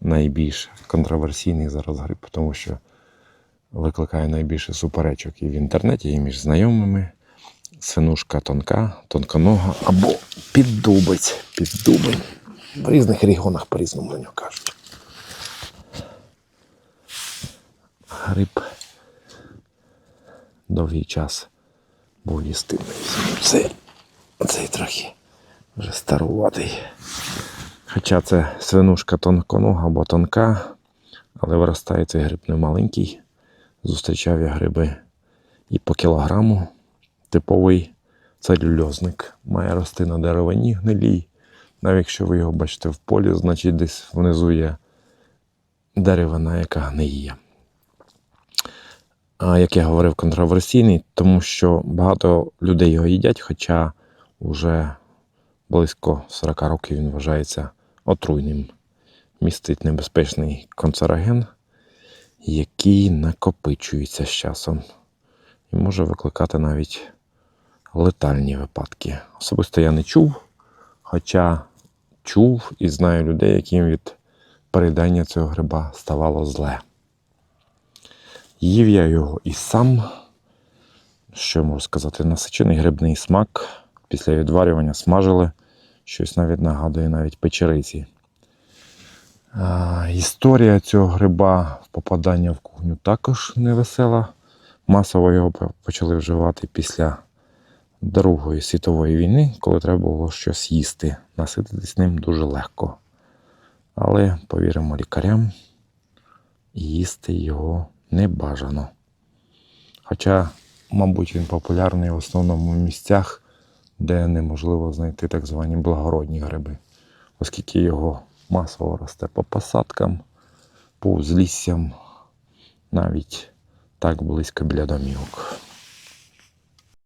найбільш контроверсійний зараз гриб, тому що викликає найбільше суперечок і в інтернеті, і між знайомими. Свинушка тонка, тонконога або піддубець. Піддубень. В різних регіонах по-різному на нього кажуть. Гриб довгий час був їстивний. Цей, цей трохи вже старуватий. Хоча це свинушка тонконога або тонка, але виростає цей гриб не маленький. Зустрічав я гриби і по кілограму. Типовий целюльозник. Має рости на деревині гнилій. Навіть якщо ви його бачите в полі, значить десь внизу є деревина, яка гниє. А як я говорив, контроверсійний, тому що багато людей його їдять, хоча вже близько 40 років він вважається отруйним. Містить небезпечний канцероген, який накопичується з часом і може викликати навіть летальні випадки. Особисто я не чув, хоча чув і знаю людей, яким від переїдання цього гриба ставало зле. Їв я його і сам. Що можу сказати? Насичений грибний смак. Після відварювання смажили. Щось навіть нагадує навіть печериці. А, історія цього гриба попадання в кухню також невесела. Масово його почали вживати після Другої світової війни, коли треба було щось їсти. Насититись ним дуже легко. Але повіримо лікарям, їсти його не бажано. Хоча, мабуть, він популярний в основному в місцях, де неможливо знайти так звані благородні гриби, оскільки його масово росте по посадкам, по узліссям, навіть так близько біля домівок.